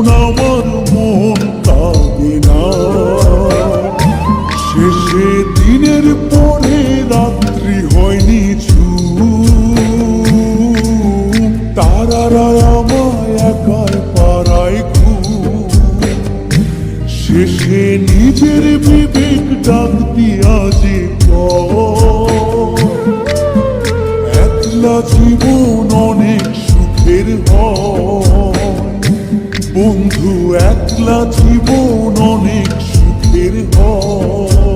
এখন আমার মন কাঁদে না শেষে দিনের পরে রাত্রি হয়নি তারারা আমায় একাই পাড়ায় শেষে নিজের বিবেক ডাক দিয়া যে জীবন বন্ধু একলা জীবন অনেক সুখের হয়।